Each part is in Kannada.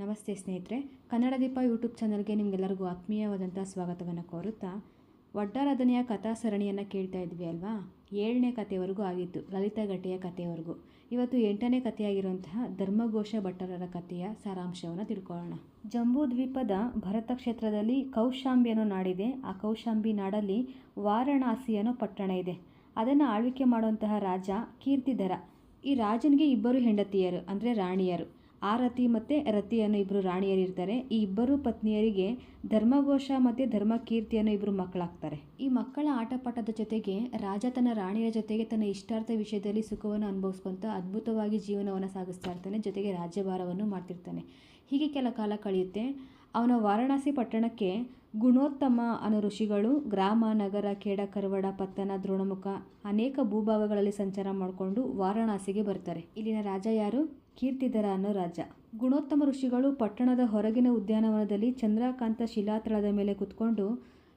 ನಮಸ್ತೆ ಸ್ನೇಹಿತರೆ, ಕನ್ನಡ ದೀಪ ಯೂಟ್ಯೂಬ್ ಚಾನಲ್ಗೆ ನಿಮಗೆಲ್ಲರಿಗೂ ಆತ್ಮೀಯವಾದಂಥ ಸ್ವಾಗತವನ್ನು ಕೋರುತ್ತಾ ಒಡ್ಡಾರಾಧನೆಯ ಕಥಾ ಸರಣಿಯನ್ನು ಕೇಳ್ತಾ ಇದ್ವಿ ಅಲ್ವಾ? ಏಳನೇ ಕಥೆವರೆಗೂ ಆಗಿತ್ತು ಲಲಿತಗಟ್ಟೆಯ ಕಥೆಯವರೆಗೂ ಇವತ್ತು ಎಂಟನೇ ಕಥೆಯಾಗಿರುವಂತಹ ಧರ್ಮಘೋಷ ಭಟ್ಟರರ ಕಥೆಯ ಸಾರಾಂಶವನ್ನು ತಿಳ್ಕೊಳ್ಳೋಣ. ಜಂಬೂ ದ್ವೀಪದ ಭರತ ಕ್ಷೇತ್ರದಲ್ಲಿ ಕೌಶಾಂಬಿ ಅನ್ನೋ ನಾಡಿದೆ. ಆ ಕೌಶಾಂಬಿ ನಾಡಲ್ಲಿ ವಾರಣಾಸಿ ಪಟ್ಟಣ ಇದೆ. ಅದನ್ನು ಆಳ್ವಿಕೆ ಮಾಡುವಂತಹ ರಾಜ ಕೀರ್ತಿಧರ. ಈ ರಾಜನಿಗೆ ಇಬ್ಬರು ಹೆಂಡತಿಯರು, ಅಂದರೆ ರಾಣಿಯರು. ಆರತಿ ಮತ್ತು ರತಿ ಅನ್ನೋ ಇಬ್ಬರು ರಾಣಿಯರಿರ್ತಾರೆ. ಈ ಇಬ್ಬರು ಪತ್ನಿಯರಿಗೆ ಧರ್ಮಘೋಷ ಮತ್ತು ಧರ್ಮಕೀರ್ತಿ ಅನ್ನೋ ಇಬ್ಬರು ಮಕ್ಕಳಾಗ್ತಾರೆ. ಈ ಮಕ್ಕಳ ಆಟಪಾಠದ ಜೊತೆಗೆ ರಾಜ ತನ್ನ ರಾಣಿಯರ ಜೊತೆಗೆ ತನ್ನ ಇಷ್ಟಾರ್ಥ ವಿಷಯದಲ್ಲಿ ಸುಖವನ್ನು ಅನುಭವಿಸ್ಕೊಂತ ಅದ್ಭುತವಾಗಿ ಜೀವನವನ್ನು ಸಾಗಿಸ್ತಾ ಇರ್ತಾನೆ. ಜೊತೆಗೆ ರಾಜ್ಯಭಾರವನ್ನು ಮಾಡ್ತಿರ್ತಾನೆ. ಹೀಗೆ ಕೆಲ ಕಾಲ ಕಳೆಯುತ್ತೆ. ಅವನ ವಾರಣಾಸಿ ಪಟ್ಟಣಕ್ಕೆ ಗುಣೋತ್ತಮ ಅನ್ನೋ ಋಷಿಗಳು ಗ್ರಾಮ, ನಗರ, ಖೇಡ, ಕರವಡ, ಪತ್ತನ, ದ್ರೋಣಮುಖ ಅನೇಕ ಭೂಭಾಗಗಳಲ್ಲಿ ಸಂಚಾರ ಮಾಡಿಕೊಂಡು ವಾರಣಾಸಿಗೆ ಬರ್ತಾರೆ. ಇಲ್ಲಿನ ರಾಜ ಯಾರು? ಕೀರ್ತಿಧರ ಅನ್ನೋ ರಾಜ. ಗುಣೋತ್ತಮ ಋಷಿಗಳು ಪಟ್ಟಣದ ಹೊರಗಿನ ಉದ್ಯಾನವನದಲ್ಲಿ ಚಂದ್ರಕಾಂತ ಶಿಲಾತಳದ ಮೇಲೆ ಕುತ್ಕೊಂಡು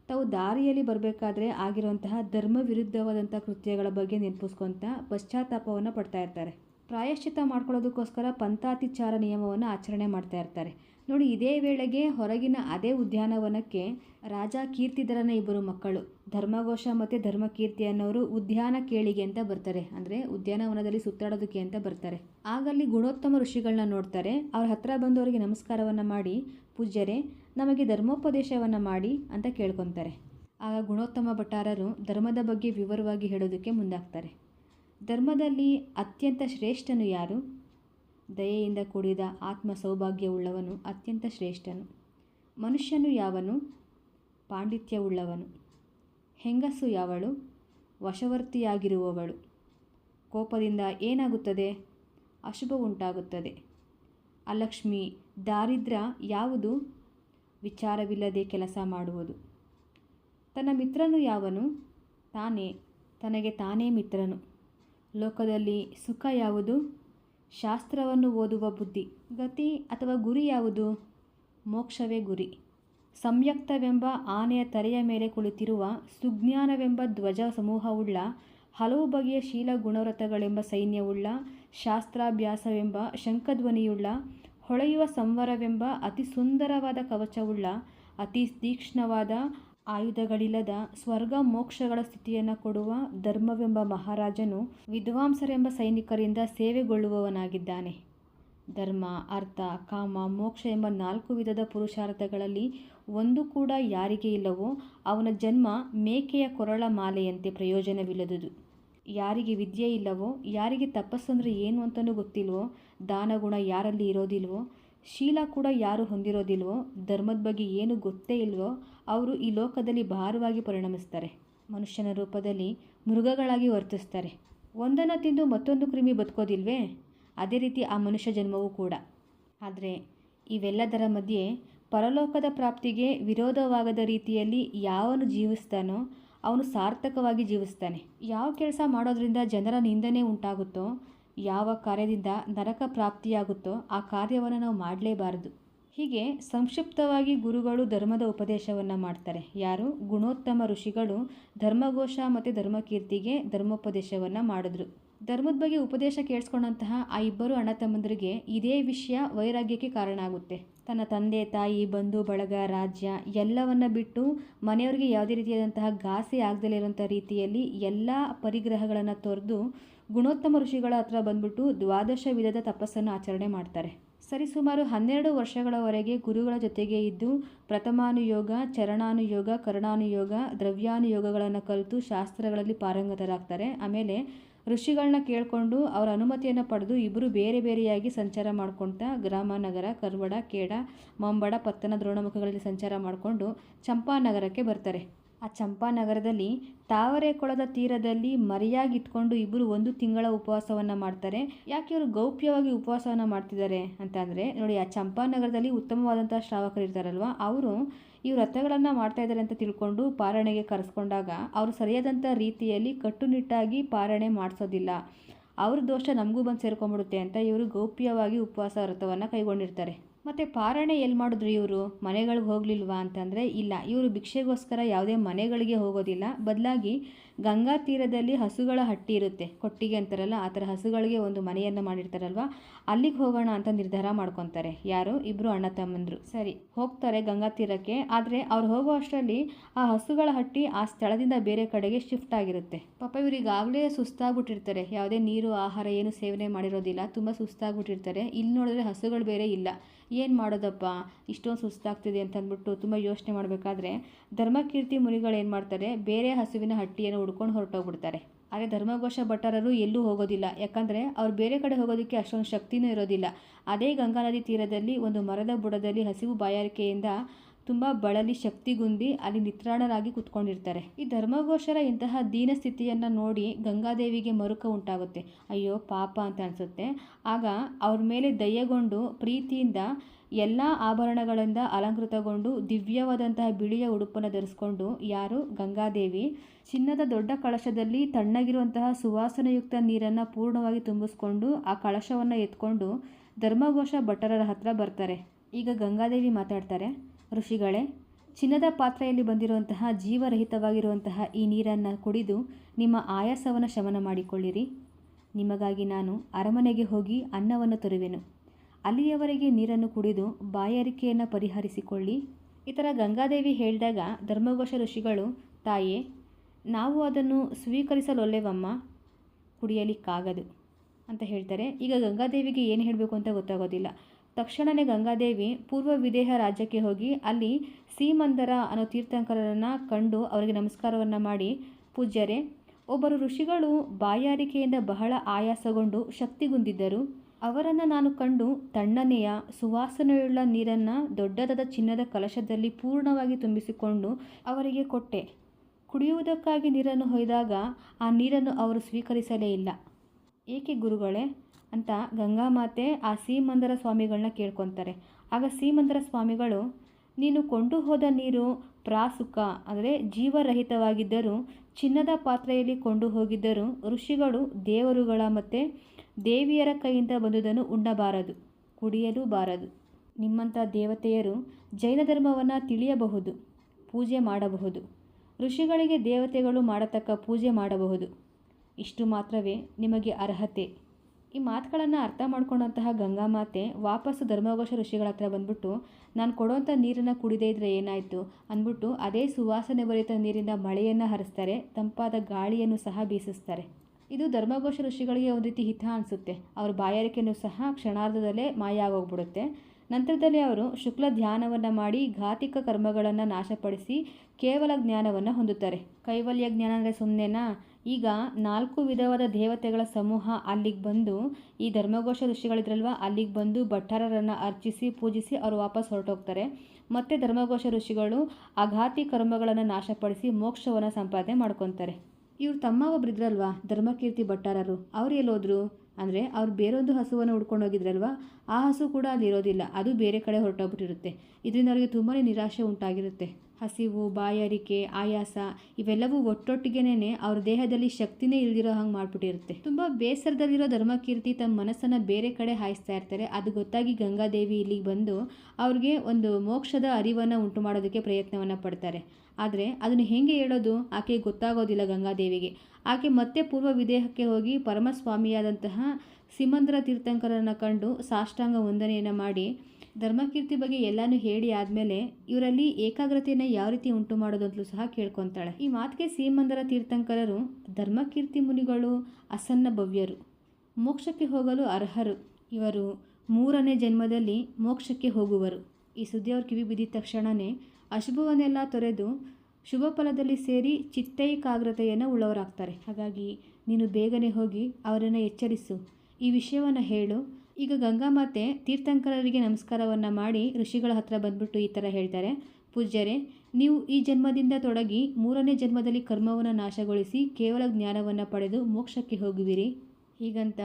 ತಾವು ದಾರಿಯಲ್ಲಿ ಬರಬೇಕಾದ್ರೆ ಆಗಿರುವಂತಹ ಧರ್ಮ ವಿರುದ್ಧವಾದಂಥ ಕೃತ್ಯಗಳ ಬಗ್ಗೆ ನೆನಪಿಸ್ಕೊಂತ ಪಶ್ಚಾತ್ತಾಪವನ್ನು ಪಡ್ತಾ ಇರ್ತಾರೆ. ಪ್ರಾಯಶ್ಚಿತ್ತ ಮಾಡ್ಕೊಳ್ಳೋದಕ್ಕೋಸ್ಕರ ಪಂಥಾತಿಚಾರ ನಿಯಮವನ್ನು ಆಚರಣೆ ಮಾಡ್ತಾ ಇರ್ತಾರೆ. ನೋಡಿ, ಇದೇ ವೇಳೆಗೆ ಹೊರಗಿನ ಅದೇ ಉದ್ಯಾನವನಕ್ಕೆ ರಾಜ ಕೀರ್ತಿಧರನ ಇಬ್ಬರು ಮಕ್ಕಳು. ಧರ್ಮಘೋಷ ಮತ್ತು ಧರ್ಮಕೀರ್ತಿ ಅನ್ನೋರು ಉದ್ಯಾನ ಕೇಳಿಗೆ ಅಂತ ಬರ್ತಾರೆ. ಅಂದರೆ ಉದ್ಯಾನವನದಲ್ಲಿ ಸುತ್ತಾಡೋದಕ್ಕೆ ಅಂತ ಬರ್ತಾರೆ. ಆಗಲ್ಲಿ ಗುಣೋತ್ತಮ ಋಷಿಗಳನ್ನ ನೋಡ್ತಾರೆ. ಅವ್ರ ಹತ್ರ ಬಂದವರಿಗೆ ನಮಸ್ಕಾರವನ್ನು ಮಾಡಿ, ಪೂಜ್ಯರೇ, ನಮಗೆ ಧರ್ಮೋಪದೇಶವನ್ನು ಮಾಡಿ ಅಂತ ಕೇಳ್ಕೊತಾರೆ. ಆಗ ಗುಣೋತ್ತಮ ಭಟ್ಟಾರರು ಧರ್ಮದ ಬಗ್ಗೆ ವಿವರವಾಗಿ ಹೇಳೋದಕ್ಕೆ ಮುಂದಾಗ್ತಾರೆ. ಧರ್ಮದಲ್ಲಿ ಅತ್ಯಂತ ಶ್ರೇಷ್ಠನು ಯಾರು? ದಯೆಯಿಂದ ಕೂಡಿದ ಆತ್ಮ ಸೌಭಾಗ್ಯವುಳ್ಳವನು ಅತ್ಯಂತ ಶ್ರೇಷ್ಠನು. ಮನುಷ್ಯನು ಯಾವನು? ಪಾಂಡಿತ್ಯವುಳ್ಳವನು. ಹೆಂಗಸು ಯಾವಳು? ವಶವರ್ತಿಯಾಗಿರುವವಳು. ಕೋಪದಿಂದ ಏನಾಗುತ್ತದೆ? ಅಶುಭ ಉಂಟಾಗುತ್ತದೆ ಅಲಕ್ಷ್ಮಿ, ದಾರಿದ್ರ ಯಾವುದು? ವಿಚಾರವಿಲ್ಲದೆ ಕೆಲಸ ಮಾಡುವುದು. ತನ್ನ ಮಿತ್ರನು ಯಾವನು? ತಾನೇ, ತನಗೆ ತಾನೇ ಮಿತ್ರನು. ಲೋಕದಲ್ಲಿ ಸುಖ ಯಾವುದು? ಶಾಸ್ತ್ರವನ್ನು ಓದುವ ಬುದ್ಧಿ. ಗತಿ ಅಥವಾ ಗುರಿ ಯಾವುದು? ಮೋಕ್ಷವೇ ಗುರಿ. ಸಂಯಕ್ತವೆಂಬ ಆನೆಯ ತರೆಯ ಮೇಲೆ ಕುಳಿತಿರುವ ಸುಜ್ಞಾನವೆಂಬ ಧ್ವಜ ಸಮೂಹವುಳ್ಳ ಹಲವು ಬಗೆಯ ಶೀಲ ಗುಣವ್ರತಗಳೆಂಬ ಸೈನ್ಯವುಳ್ಳ, ಶಾಸ್ತ್ರಾಭ್ಯಾಸವೆಂಬ ಶಂಖಧ್ವನಿಯುಳ್ಳ, ಹೊಳೆಯುವ ಸಂವರವೆಂಬ ಅತಿ ಸುಂದರವಾದ ಕವಚವುಳ್ಳ, ಅತಿ ತೀಕ್ಷ್ಣವಾದ ಆಯುಧಗಳಿಲ್ಲದ ಸ್ವರ್ಗ ಮೋಕ್ಷಗಳ ಸ್ಥಿತಿಯನ್ನು ಕೊಡುವ ಧರ್ಮವೆಂಬ ಮಹಾರಾಜನು ವಿದ್ವಾಂಸರೆಂಬ ಸೈನಿಕರಿಂದ ಸೇವೆಗೊಳ್ಳುವವನಾಗಿದ್ದಾನೆ. ಧರ್ಮ, ಅರ್ಥ, ಕಾಮ, ಮೋಕ್ಷ ಎಂಬ ನಾಲ್ಕು ವಿಧದ ಪುರುಷಾರ್ಥಗಳಲ್ಲಿ ಒಂದು ಕೂಡ ಯಾರಿಗೆ ಇಲ್ಲವೋ ಅವನ ಜನ್ಮ ಮೇಕೆಯ ಕೊರಳ ಮಾಲೆಯಂತೆ ಪ್ರಯೋಜನವಿಲ್ಲದುದು. ಯಾರಿಗೆ ವಿದ್ಯೆ ಇಲ್ಲವೋ, ಯಾರಿಗೆ ತಪಸ್ಸಂದ್ರೆ ಏನು ಅಂತಲೂ ಗೊತ್ತಿಲ್ವೋ, ದಾನಗುಣ ಯಾರಲ್ಲಿ ಇರೋದಿಲ್ವೋ ಶೀಲ ಕೂಡ ಯಾರು ಹೊಂದಿರೋದಿಲ್ವೋ, ಧರ್ಮದ ಬಗ್ಗೆ ಏನು ಗೊತ್ತೇ ಇಲ್ವೋ, ಅವರು ಈ ಲೋಕದಲ್ಲಿ ಭಾರವಾಗಿ ಪರಿಣಮಿಸ್ತಾರೆ. ಮನುಷ್ಯನ ರೂಪದಲ್ಲಿ ಮೃಗಗಳಾಗಿ ವರ್ತಿಸ್ತಾರೆ. ಒಂದನ್ನು ತಿಂದು ಮತ್ತೊಂದು ಕ್ರಿಮಿ ಬದುಕೋದಿಲ್ವೇ? ಅದೇ ರೀತಿ ಆ ಮನುಷ್ಯ ಜನ್ಮವೂ ಕೂಡ. ಆದರೆ ಇವೆಲ್ಲದರ ಮಧ್ಯೆ ಪರಲೋಕದ ಪ್ರಾಪ್ತಿಗೆ ವಿರೋಧವಾಗದ ರೀತಿಯಲ್ಲಿ ಯಾವನು ಜೀವಿಸ್ತಾನೋ, ಅವನು ಸಾರ್ಥಕವಾಗಿ ಜೀವಿಸ್ತಾನೆ. ಯಾವ ಕೆಲಸ ಮಾಡೋದ್ರಿಂದ ಜನರ ನಿಂದನೆ ಉಂಟಾಗುತ್ತೋ ಯಾವ ಕಾರ್ಯದಿಂದ ನರಕ ಪ್ರಾಪ್ತಿಯಾಗುತ್ತೋ ಆ ಕಾರ್ಯವನ್ನು ನಾವು ಮಾಡಲೇಬಾರದು. ಹೀಗೆ ಸಂಕ್ಷಿಪ್ತವಾಗಿ ಗುರುಗಳು ಧರ್ಮದ ಉಪದೇಶವನ್ನು ಮಾಡ್ತಾರೆ. ಯಾರು? ಗುಣೋತ್ತಮ ಋಷಿಗಳು ಧರ್ಮಘೋಷ ಮತ್ತು ಧರ್ಮಕೀರ್ತಿಗೆ ಧರ್ಮೋಪದೇಶವನ್ನು ಮಾಡಿದ್ರು. ಧರ್ಮದ ಬಗ್ಗೆ ಉಪದೇಶ ಕೇಳಿಸ್ಕೊಂಡಂತಹ ಆ ಇಬ್ಬರು ಅಣ್ಣ ತಮ್ಮಂದರಿಗೆ ಇದೇ ವಿಷಯ ವೈರಾಗ್ಯಕ್ಕೆ ಕಾರಣ ಆಗುತ್ತೆ. ತನ್ನ ತಂದೆ, ತಾಯಿ, ಬಂಧು, ಬಳಗ, ರಾಜ್ಯ ಎಲ್ಲವನ್ನು ಬಿಟ್ಟು ಮನೆಯವರಿಗೆ ಯಾವುದೇ ರೀತಿಯಾದಂತಹ ಘಾಸಿ ಆಗದಲ್ಲಿರುವಂಥ ರೀತಿಯಲ್ಲಿ ಎಲ್ಲ ಪರಿಗ್ರಹಗಳನ್ನು ತೊರೆದು ಗುಣೋತ್ತಮ ಋಷಿಗಳ ಹತ್ರ ಬಂದ್ಬಿಟ್ಟು ದ್ವಾದಶ ವಿಧದ ತಪಸ್ಸನ್ನು ಆಚರಣೆ ಮಾಡ್ತಾರೆ. ಸರಿಸುಮಾರು ಹನ್ನೆರಡು ವರ್ಷಗಳವರೆಗೆ ಗುರುಗಳ ಜೊತೆಗೆ ಇದ್ದು ಪ್ರಥಮಾನುಯೋಗ, ಚರಣಾನುಯೋಗ, ಕರ್ಣಾನುಯೋಗ, ದ್ರವ್ಯಾನುಯೋಗಗಳನ್ನು ಕಲಿತು ಶಾಸ್ತ್ರಗಳಲ್ಲಿ ಪಾರಂಗತರಾಗ್ತಾರೆ. ಆಮೇಲೆ ಋಷಿಗಳನ್ನ ಕೇಳಿಕೊಂಡು ಅವರ ಅನುಮತಿಯನ್ನು ಪಡೆದು ಇಬ್ಬರು ಬೇರೆ ಬೇರೆಯಾಗಿ ಸಂಚಾರ ಮಾಡ್ಕೊಳ್ತಾ ಗ್ರಾಮ, ನಗರ, ಕರ್ವಡ, ಕೇಡ, ಮಂಬಡ, ಪತ್ತನ ದ್ರೋಣಮುಖಗಳಲ್ಲಿ ಸಂಚಾರ ಮಾಡಿಕೊಂಡು ಚಂಪಾನಗರಕ್ಕೆ ಬರ್ತಾರೆ. ಆ ಚಂಪಾನಗರದಲ್ಲಿ ತಾವರೆ ಕೊಳದ ತೀರದಲ್ಲಿ ಮರೆಯಾಗಿ ಇಟ್ಕೊಂಡು ಇಬ್ಬರು ಒಂದು ತಿಂಗಳ ಉಪವಾಸವನ್ನು ಮಾಡ್ತಾರೆ. ಯಾಕೆ ಇವರು ಗೌಪ್ಯವಾಗಿ ಉಪವಾಸವನ್ನು ಮಾಡ್ತಿದ್ದಾರೆ ಅಂತಂದರೆ, ನೋಡಿ ಆ ಚಂಪಾನಗರದಲ್ಲಿ ಉತ್ತಮವಾದಂಥ ಶ್ರಾವಕರು ಇರ್ತಾರಲ್ವ, ಅವರು ಈ ವ್ರತಗಳನ್ನು ಮಾಡ್ತಾ ಇದ್ದಾರೆ ಅಂತ ತಿಳ್ಕೊಂಡು ಪಾರಣೆಗೆ ಕರೆಸ್ಕೊಂಡಾಗ ಅವರು ಸರಿಯಾದಂಥ ರೀತಿಯಲ್ಲಿ ಕಟ್ಟುನಿಟ್ಟಾಗಿ ಪಾರಣೆ ಮಾಡಿಸೋದಿಲ್ಲ. ಅವ್ರ ದೋಷ ನಮಗೂ ಬಂದು ಸೇರ್ಕೊಂಡ್ಬಿಡುತ್ತೆ ಅಂತ ಇವರು ಗೌಪ್ಯವಾಗಿ ಉಪವಾಸ ವ್ರತವನ್ನು ಕೈಗೊಂಡಿರ್ತಾರೆ. ಮತ್ತು ಪಾರಾಯಣ ಎಲ್ಲಿ ಮಾಡಿದ್ರು ಇವರು? ಮನೆಗಳಿಗೆ ಹೋಗಲಿಲ್ವಾ ಅಂತಂದರೆ, ಇಲ್ಲ. ಇವರು ಭಿಕ್ಷೆಗೋಸ್ಕರ ಯಾವುದೇ ಮನೆಗಳಿಗೆ ಹೋಗೋದಿಲ್ಲ. ಬದಲಾಗಿ ಗಂಗಾ ತೀರದಲ್ಲಿ ಹಸುಗಳ ಹಟ್ಟಿ ಇರುತ್ತೆ. ಕೊಟ್ಟಿಗೆ ಅಂತಾರಲ್ಲ, ಆ ಥರ ಹಸುಗಳಿಗೆ ಒಂದು ಮನೆಯನ್ನು ಮಾಡಿರ್ತಾರಲ್ವ? ಅಲ್ಲಿಗೆ ಹೋಗೋಣ ಅಂತ ನಿರ್ಧಾರ ಮಾಡ್ಕೊತಾರೆ. ಯಾರು? ಇಬ್ಬರು ಅಣ್ಣ ತಮ್ಮಂದರು. ಸರಿ, ಹೋಗ್ತಾರೆ ಗಂಗಾ ತೀರಕ್ಕೆ. ಆದರೆ ಅವ್ರು ಹೋಗೋ ಅಷ್ಟರಲ್ಲಿ ಆ ಹಸುಗಳ ಹಟ್ಟಿ ಆ ಸ್ಥಳದಿಂದ ಬೇರೆ ಕಡೆಗೆ ಶಿಫ್ಟ್ ಆಗಿರುತ್ತೆ. ಪಾಪ ಇವರಿಗಾಗಲೇ ಸುಸ್ತಾಗ್ಬಿಟ್ಟಿರ್ತಾರೆ. ಯಾವುದೇ ನೀರು, ಆಹಾರ, ಏನು ಸೇವನೆ ಮಾಡಿರೋದಿಲ್ಲ. ತುಂಬ ಸುಸ್ತಾಗ್ಬಿಟ್ಟಿರ್ತಾರೆ. ಇಲ್ಲಿ ನೋಡಿದ್ರೆ ಹಸುಗಳು ಬೇರೆ ಇಲ್ಲ. ಏನು ಮಾಡೋದಪ್ಪ? ಇಷ್ಟೊಂದು ಸುಸ್ತಾಗ್ತಿದೆ ಅಂತ ಅಂದ್ಬಿಟ್ಟು ತುಂಬ ಯೋಚನೆ ಮಾಡಬೇಕಾದ್ರೆ ಧರ್ಮಕೀರ್ತಿ ಮುನಿಗಳು ಏನು ಮಾಡ್ತಾರೆ? ಬೇರೆ ಹಸುವಿನ ಹಟ್ಟಿಯನ್ನು ಹುಡ್ಕೊಂಡು ಹೊರಟೋಗ್ಬಿಡ್ತಾರೆ. ಆದರೆ ಧರ್ಮಘೋಷ ಭಟ್ಟರರು ಎಲ್ಲೂ ಹೋಗೋದಿಲ್ಲ. ಯಾಕಂದರೆ ಅವ್ರು ಬೇರೆ ಕಡೆ ಹೋಗೋದಕ್ಕೆ ಅಷ್ಟೊಂದು ಶಕ್ತಿನೂ ಇರೋದಿಲ್ಲ. ಅದೇ ಗಂಗಾ ನದಿ ತೀರದಲ್ಲಿ ಒಂದು ಮರದ ಬುಡದಲ್ಲಿ ಹಸಿವು ಬಾಯಾರಿಕೆಯಿಂದ ತುಂಬ ಬಳಲಿ ಶಕ್ತಿಗುಂದಿ ಅಲ್ಲಿ ನಿತ್ರಾಣರಾಗಿ ಕುತ್ಕೊಂಡಿರ್ತಾರೆ. ಈ ಧರ್ಮಘೋಷರ ಇಂತಹ ದೀನ ಸ್ಥಿತಿಯನ್ನು ನೋಡಿ ಗಂಗಾದೇವಿಗೆ ಮರುಕ ಉಂಟಾಗುತ್ತೆ. ಅಯ್ಯೋ ಪಾಪ ಅಂತ ಅನಿಸುತ್ತೆ. ಆಗ ಅವ್ರ ಮೇಲೆ ದಯ್ಯಗೊಂಡು ಪ್ರೀತಿಯಿಂದ ಎಲ್ಲ ಆಭರಣಗಳಿಂದ ಅಲಂಕೃತಗೊಂಡು ದಿವ್ಯವಾದಂತಹ ಬಿಳಿಯ ಉಡುಪನ್ನು ಧರಿಸ್ಕೊಂಡು ಯಾರು? ಗಂಗಾದೇವಿ. ಚಿನ್ನದ ದೊಡ್ಡ ಕಳಶದಲ್ಲಿ ತಣ್ಣಗಿರುವಂತಹ ಸುವಾಸನಯುಕ್ತ ನೀರನ್ನು ಪೂರ್ಣವಾಗಿ ತುಂಬಿಸ್ಕೊಂಡು ಆ ಕಳಶವನ್ನು ಎತ್ಕೊಂಡು ಧರ್ಮಘೋಷ ಭಟ್ಟರರ ಹತ್ರ ಬರ್ತಾರೆ. ಈಗ ಗಂಗಾದೇವಿ ಮಾತಾಡ್ತಾರೆ. ಋಷಿಗಳೇ, ಚಿನ್ನದ ಪಾತ್ರೆಯಲ್ಲಿ ಬಂದಿರುವಂತಹ ಜೀವರಹಿತವಾಗಿರುವಂತಹ ಈ ನೀರನ್ನು ಕುಡಿದು ನಿಮ್ಮ ಆಯಾಸವನ್ನು ಶಮನ ಮಾಡಿಕೊಳ್ಳಿರಿ. ನಿಮಗಾಗಿ ನಾನು ಅರಮನೆಗೆ ಹೋಗಿ ಅನ್ನವನ್ನು ತರುವೆನು. ಅಲ್ಲಿಯವರೆಗೆ ನೀರನ್ನು ಕುಡಿದು ಬಾಯಾರಿಕೆಯನ್ನು ಪರಿಹರಿಸಿಕೊಳ್ಳಿ. ಈ ಥರ ಗಂಗಾದೇವಿ ಹೇಳಿದಾಗ ಧರ್ಮಘೋಷ ಋಷಿಗಳು, ತಾಯೇ, ನಾವು ಅದನ್ನು ಸ್ವೀಕರಿಸಲೊಲ್ಲೆವಮ್ಮ, ಕುಡಿಯಲಿಕ್ಕಾಗದು ಅಂತ ಹೇಳ್ತಾರೆ. ಈಗ ಗಂಗಾದೇವಿಗೆ ಏನು ಹೇಳಬೇಕು ಅಂತ ಗೊತ್ತಾಗೋದಿಲ್ಲ. ತಕ್ಷಣವೇ ಗಂಗಾದೇವಿ ಪೂರ್ವ ವಿದೇಹ ರಾಜ್ಯಕ್ಕೆ ಹೋಗಿ ಅಲ್ಲಿ ಸೀಮಂದರ ಅನ್ನೋ ತೀರ್ಥಂಕರರನ್ನು ಕಂಡು ಅವರಿಗೆ ನಮಸ್ಕಾರವನ್ನು ಮಾಡಿ, ಪೂಜ್ಯರೆ, ಒಬ್ಬರು ಋಷಿಗಳು ಬಾಯಾರಿಕೆಯಿಂದ ಬಹಳ ಆಯಾಸಗೊಂಡು ಶಕ್ತಿಗುಂದಿದ್ದರು. ಅವರನ್ನು ನಾನು ಕಂಡು ತಣ್ಣನೆಯ ಸುವಾಸನೆಯುಳ್ಳ ನೀರನ್ನು ದೊಡ್ಡದಾದ ಚಿನ್ನದ ಕಲಶದಲ್ಲಿ ಪೂರ್ಣವಾಗಿ ತುಂಬಿಸಿಕೊಂಡು ಅವರಿಗೆ ಕೊಟ್ಟೆ. ಕುಡಿಯುವುದಕ್ಕಾಗಿ ನೀರನ್ನು ಹೊಯ್ದಾಗ ಆ ನೀರನ್ನು ಅವರು ಸ್ವೀಕರಿಸಲೇ ಇಲ್ಲ. ಏಕೆ ಗುರುಗಳೇ ಅಂತ ಗಂಗಾಮಾತೆ ಆ ಸೀಮಂದರ ಸ್ವಾಮಿಗಳನ್ನ ಕೇಳ್ಕೊತಾರೆ. ಆಗ ಸೀಮಂದರ ಸ್ವಾಮಿಗಳು, ನೀನು ಕೊಂಡು ಹೋದ ನೀರು ಪ್ರಾಸುಕ, ಅಂದರೆ ಜೀವರಹಿತವಾಗಿದ್ದರೂ, ಚಿನ್ನದ ಪಾತ್ರೆಯಲ್ಲಿ ಕೊಂಡು ಹೋಗಿದ್ದರೂ ಋಷಿಗಳು ದೇವರುಗಳ ಮತ್ತು ದೇವಿಯರ ಕೈಯಿಂದ ಬಂದುದನ್ನು ಉಣ್ಣಬಾರದು, ಕುಡಿಯಲೂ ಬಾರದು. ನಿಮ್ಮಂಥ ದೇವತೆಯರು ಜೈನ ಧರ್ಮವನ್ನು ತಿಳಿಯಬಹುದು, ಪೂಜೆ ಮಾಡಬಹುದು. ಋಷಿಗಳಿಗೆ ದೇವತೆಗಳು ಮಾಡತಕ್ಕ ಪೂಜೆ ಮಾಡಬಹುದು. ಇಷ್ಟು ಮಾತ್ರವೇ ನಿಮಗೆ ಅರ್ಹತೆ. ಈ ಮಾತುಗಳನ್ನು ಅರ್ಥ ಮಾಡ್ಕೊಂಡಂತಹ ಗಂಗಾಮಾತೆ ವಾಪಸ್ಸು ಧರ್ಮಘೋಷ ಋಷಿಗಳ ಹತ್ರ ಬಂದ್ಬಿಟ್ಟು, ನಾನು ಕೊಡೋಂಥ ನೀರನ್ನು ಕುಡಿದೇ ಇದ್ದರೆ ಏನಾಯಿತು? ಅಂದ್ಬಿಟ್ಟು ಅದೇ ಸುವಾಸನೆ ಭರಿತ ನೀರಿಂದ ಮಳೆಯನ್ನು ಹರಿಸ್ತಾರೆ, ತಂಪಾದ ಗಾಳಿಯನ್ನು ಸಹ ಬೀಸಿಸ್ತಾರೆ. ಇದು ಧರ್ಮಘೋಷ ಋಷಿಗಳಿಗೆ ಒಂದು ರೀತಿ ಹಿತ ಅನಿಸುತ್ತೆ. ಅವ್ರ ಬಾಯಾರಿಕೆಯನ್ನು ಸಹ ಕ್ಷಣಾರ್ಧದಲ್ಲೇ ಮಾಯ ಆಗೋಗ್ಬಿಡುತ್ತೆ ನಂತರದಲ್ಲಿ ಅವರು ಶುಕ್ಲ ಧ್ಯಾನವನ್ನು ಮಾಡಿ ಘಾತಿಕ ಕರ್ಮಗಳನ್ನು ನಾಶಪಡಿಸಿ ಕೇವಲ ಜ್ಞಾನವನ್ನು ಹೊಂದುತ್ತಾರೆ. ಕೈವಲ್ಯ ಜ್ಞಾನ ಅಂದರೆ ಸುಮ್ಮನೆನಾ ಈಗ ನಾಲ್ಕು ವಿಧವಾದ ದೇವತೆಗಳ ಸಮೂಹ ಅಲ್ಲಿಗೆ ಬಂದು, ಈ ಧರ್ಮಘೋಷ ಋಷಿಗಳಿದ್ರಲ್ವ? ಅಲ್ಲಿಗೆ ಬಂದು ಭಟ್ಟಾರರನ್ನು ಅರ್ಚಿಸಿ, ಪೂಜಿಸಿ ಅವರು ವಾಪಸ್ ಹೊರಟೋಗ್ತಾರೆ. ಮತ್ತು ಧರ್ಮಘೋಷ ಋಷಿಗಳು ಅಘಾತಿ ಕರ್ಮಗಳನ್ನು ನಾಶಪಡಿಸಿ ಮೋಕ್ಷವನ್ನು ಸಂಪಾದನೆ ಮಾಡ್ಕೊತಾರೆ. ಇವ್ರು ತಮ್ಮ ಒಬ್ಬರಿದ್ರಲ್ವಾ ಧರ್ಮಕೀರ್ತಿ ಭಟ್ಟಾರರು. ಅವ್ರು ಎಲ್ಲೋದ್ರು? ಅಂದರೆ ಅವ್ರು ಬೇರೊಂದು ಹಸುವನ್ನು ಹುಡ್ಕೊಂಡು ಹೋಗಿದ್ರಲ್ವ? ಆ ಹಸು ಕೂಡ ಅಲ್ಲಿ ಇರೋದಿಲ್ಲ ಅದು ಬೇರೆ ಕಡೆ ಹೊರಟೋಗ್ಬಿಟ್ಟಿರುತ್ತೆ. ಇದರಿಂದ ಅವರಿಗೆ ತುಂಬಾ ನಿರಾಶೆ ಉಂಟಾಗಿರುತ್ತೆ. ಹಸಿವು, ಬಾಯಾರಿಕೆ, ಆಯಾಸ ಇವೆಲ್ಲವೂ ಒಟ್ಟೊಟ್ಟಿಗೆನೇ ಅವ್ರ ದೇಹದಲ್ಲಿ ಶಕ್ತಿನೇ ಇಲ್ದಿರೋ ಹಂಗೆ ಮಾಡಿಬಿಟ್ಟಿರುತ್ತೆ. ತುಂಬ ಬೇಸರದಲ್ಲಿರೋ ಧರ್ಮಕೀರ್ತಿ ತಮ್ಮ ಮನಸ್ಸನ್ನು ಬೇರೆ ಕಡೆ ಹಾಯಿಸ್ತಾ ಇರ್ತಾರೆ. ಅದು ಗೊತ್ತಾಗಿ ಗಂಗಾದೇವಿ ಇಲ್ಲಿಗೆ ಬಂದು ಅವ್ರಿಗೆ ಒಂದು ಮೋಕ್ಷದ ಅರಿವನ್ನು ಉಂಟು ಮಾಡೋದಕ್ಕೆ ಪ್ರಯತ್ನವನ್ನು ಪಡ್ತಾರೆ. ಆದರೆ ಅದನ್ನು ಹೇಗೆ ಹೇಳೋದು ಆಕೆ ಗೊತ್ತಾಗೋದಿಲ್ಲ ಗಂಗಾದೇವಿಗೆ. ಆಕೆ ಮತ್ತೆ ಪೂರ್ವ ವಿದೇಹಕ್ಕೆ ಹೋಗಿ ಪರಮಸ್ವಾಮಿಯಾದಂತಹ ಸಿಮಂದ್ರ ತೀರ್ಥಂಕರನ್ನು ಕಂಡು ಸಾಷ್ಟಾಂಗ ವಂದನೆಯನ್ನು ಮಾಡಿ ಧರ್ಮಕೀರ್ತಿ ಬಗ್ಗೆ ಎಲ್ಲನೂ ಹೇಳಿ ಆದಮೇಲೆ ಇವರಲ್ಲಿ ಏಕಾಗ್ರತೆಯನ್ನು ಯಾವ ರೀತಿ ಉಂಟು ಮಾಡೋದು ಅಂತಲೂ ಸಹ ಕೇಳ್ಕೊತಾಳೆ. ಈ ಮಾತಿಗೆ ಸೀಮಂದರ ತೀರ್ಥಂಕರರು ಧರ್ಮಕೀರ್ತಿ ಮುನಿಗಳು ಅಸನ್ನ ಭವ್ಯರು. ಮೋಕ್ಷಕ್ಕೆ ಹೋಗಲು ಅರ್ಹರು. ಇವರು ಮೂರನೇ ಜನ್ಮದಲ್ಲಿ ಮೋಕ್ಷಕ್ಕೆ ಹೋಗುವರು. ಈ ಸುದ್ದಿ ಕಿವಿ ಬಿದ್ದಿದ ತಕ್ಷಣವೇ ಅಶುಭವನ್ನೆಲ್ಲ ತೊರೆದು ಶುಭ ಫಲದಲ್ಲಿ ಸೇರಿ ಚಿತ್ತೈಕಾಗ್ರತೆಯನ್ನು ಉಳ್ಳವರಾಗ್ತಾರೆ. ಹಾಗಾಗಿ ನೀನು ಬೇಗನೆ ಹೋಗಿ ಅವರನ್ನು ಎಚ್ಚರಿಸು. ಈ ವಿಷಯವನ್ನು ಹೇಳು. ಈಗ ಗಂಗಾಮಾತೆ ತೀರ್ಥಂಕರರಿಗೆ ನಮಸ್ಕಾರವನ್ನು ಮಾಡಿ ಋಷಿಗಳ ಹತ್ರ ಬಂದ್ಬಿಟ್ಟು ಈ ಥರ ಹೇಳ್ತಾರೆ. ಪೂಜ್ಯರೇ, ನೀವು ಈ ಜನ್ಮದಿಂದ ತೊಡಗಿ ಮೂರನೇ ಜನ್ಮದಲ್ಲಿ ಕರ್ಮವನ್ನು ನಾಶಗೊಳಿಸಿ ಕೇವಲ ಜ್ಞಾನವನ್ನು ಪಡೆದು ಮೋಕ್ಷಕ್ಕೆ ಹೋಗುವಿರಿ. ಹೀಗಂತ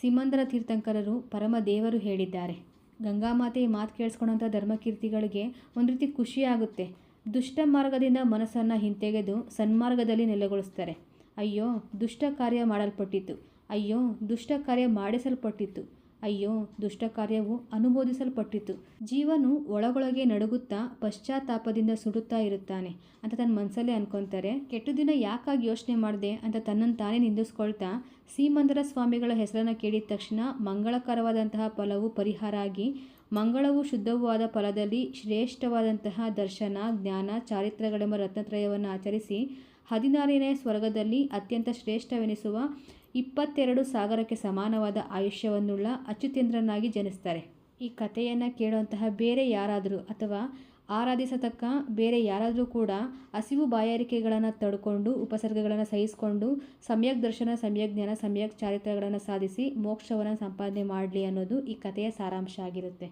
ಸಿಮಂದರ ತೀರ್ಥಂಕರರು ಪರಮ ದೇವರು ಹೇಳಿದ್ದಾರೆ. ಗಂಗಾಮಾತೆ ಮಾತು ಕೇಳಿಸ್ಕೊಂಡಂಥ ಧರ್ಮಕೀರ್ತಿಗಳಿಗೆ ಒಂದು ರೀತಿ ಖುಷಿಯಾಗುತ್ತೆ ದುಷ್ಟ ಮಾರ್ಗದಿಂದ ಮನಸ್ಸನ್ನು ಹಿಂತೆಗೆದು ಸನ್ಮಾರ್ಗದಲ್ಲಿ ನೆಲೆಗೊಳಿಸ್ತಾರೆ. ಅಯ್ಯೋ, ದುಷ್ಟ ಕಾರ್ಯ ಮಾಡಲ್ಪಟ್ಟಿತ್ತು. ಅಯ್ಯೋ, ದುಷ್ಟ ಕಾರ್ಯ ಮಾಡಿಸಲ್ಪಟ್ಟಿತ್ತು. ಅಯ್ಯೋ ದುಷ್ಟ ಕಾರ್ಯವು ಅನುಮೋದಿಸಲ್ಪಟ್ಟಿತು. ಜೀವನು ಒಳಗೊಳಗೆ ನಡುಗುತ್ತಾ ಪಶ್ಚಾತ್ತಾಪದಿಂದ ಸುಡುತ್ತಾ ಇರುತ್ತಾನೆ ಅಂತ ತನ್ನ ಮನಸ್ಸಲ್ಲೇ ಅನ್ಕೊತಾರೆ. ಕೆಟ್ಟು ದಿನ ಯಾಕಾಗಿ ಯೋಚನೆ ಮಾಡಿದೆ ಅಂತ ತನ್ನನ್ನು ತಾನೇ ನಿಂದಿಸ್ಕೊಳ್ತಾ ಸೀಮಂದರ ಸ್ವಾಮಿಗಳ ಹೆಸರನ್ನು ಕೇಳಿದ ತಕ್ಷಣ ಮಂಗಳಕರವಾದಂತಹ ಫಲವು ಪರಿಹಾರ ಆಗಿ, ಮಂಗಳವು ಶುದ್ಧವೂ ಆದ ಫಲದಲ್ಲಿ ಶ್ರೇಷ್ಠವಾದಂತಹ ದರ್ಶನ, ಜ್ಞಾನ ಚಾರಿತ್ರಗಳೆಂಬ ರತ್ನತ್ರಯವನ್ನು ಆಚರಿಸಿ ಹದಿನಾರನೇ ಸ್ವರ್ಗದಲ್ಲಿ ಅತ್ಯಂತ ಶ್ರೇಷ್ಠವೆನಿಸುವ ಇಪ್ಪತ್ತೆರಡು ಸಾಗರಕ್ಕೆ ಸಮಾನವಾದ ಆಯುಷ್ಯವನ್ನುಳ್ಳ ಅಚ್ಯುತೇಂದ್ರನಾಗಿ ಜನಿಸ್ತಾರೆ. ಈ ಕಥೆಯನ್ನು ಕೇಳುವಂತಹ ಬೇರೆ ಯಾರಾದರೂ ಅಥವಾ ಆರಾಧಿಸತಕ್ಕ ಬೇರೆ ಯಾರಾದರೂ ಕೂಡ ಹಸಿವು ಬಾಯಾರಿಕೆಗಳನ್ನು ತಡ್ಕೊಂಡು, ಉಪಸರ್ಗಗಳನ್ನು ಸಹಿಸಿಕೊಂಡು, ಸಮ್ಯಕ್ ದರ್ಶನ, ಸಮ್ಯಕ್ ಜ್ಞಾನ, ಸಮ್ಯಕ್ ಚಾರಿತ್ರಗಳನ್ನು ಸಾಧಿಸಿ ಮೋಕ್ಷವನ್ನು ಸಂಪಾದನೆ ಮಾಡಲಿ ಅನ್ನೋದು ಈ ಕಥೆಯ ಸಾರಾಂಶ ಆಗಿರುತ್ತೆ.